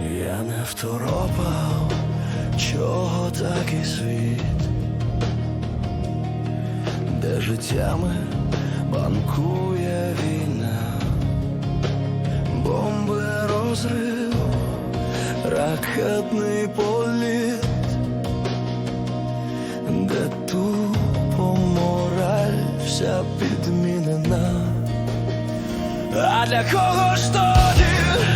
Я не второпав, чого так і світ, де життями банкує війна, бомби розрив, ракетний політ, де тупо мораль вся підмінена. А для кого ж тоді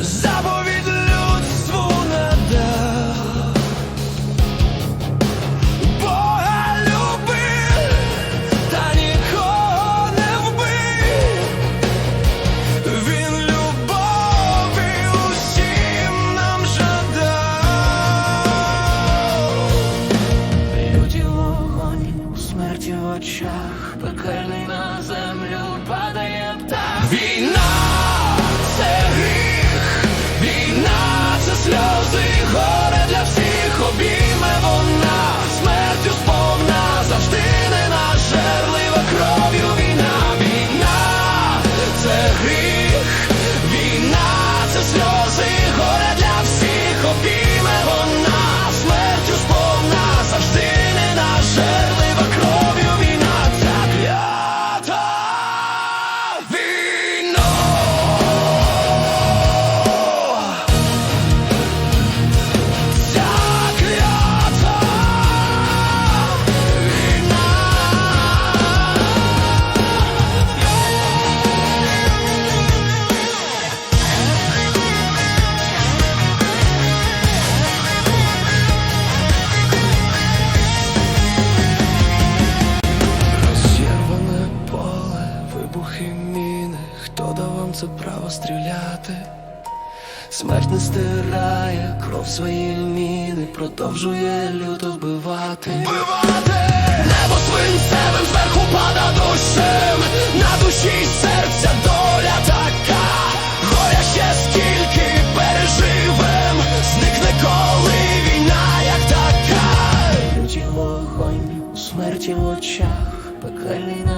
заповідь людству надав. Бога люби, та нікого не вбий Він любові усім нам жадав. Люті вогонь у смерті в очах, пекельний на землю падає птах. Війна сонце право стріляти, смерть не стирає кров свої міни, продовжує люто вбивати. Вбивати! Небо своїм себем зверху пада душем, на душі й серця доля така, горя ще скільки переживем, зникне коли війна, як така. Люті вогонь, смерті в очах, пекельний на.